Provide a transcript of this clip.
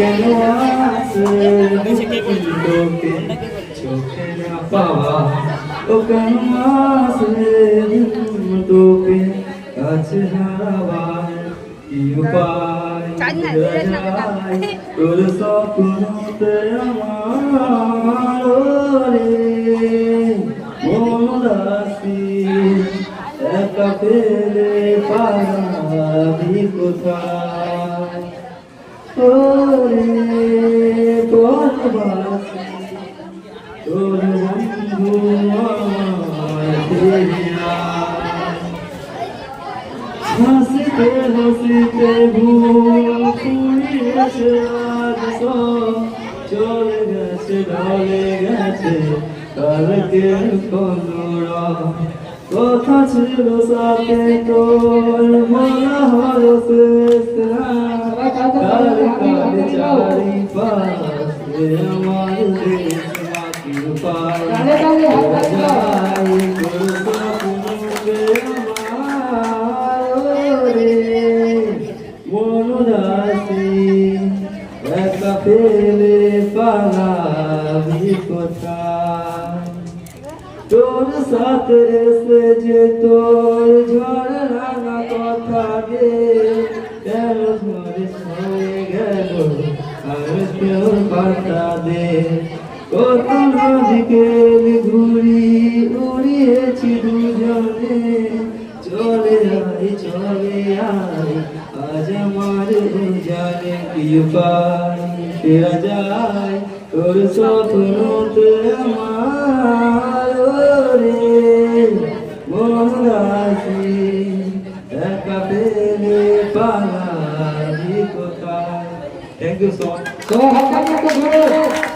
কেন তোকে চোখে না পাওয়া ও কেন তোকে কাছে হারাবার কি উপায় তোর স্বপ্নতে আমার রে মন দাসী একা ফেলে পাবি কোথায় হাসিতে হাসিতে ভুল পুড়িয়েছে আজ চলে গেছে ঢলে গেছে কালকের কলরা কথা ছিল সাথে তোর মনে হলো শেষ রাত। কাল কাল তোর সাথে এসে যে তোর ঝড় রাঙা কথা গে কেন আর কেউ পাতা দে। কত নদীকে ঘুরি, উড়িয়েছি দুজনে। চলে আই চলে আই আজ আমার জানে কি উপায়। ফেরা যায়, তোর স্বপ্নতে আমার। Thank you so much. So, how come you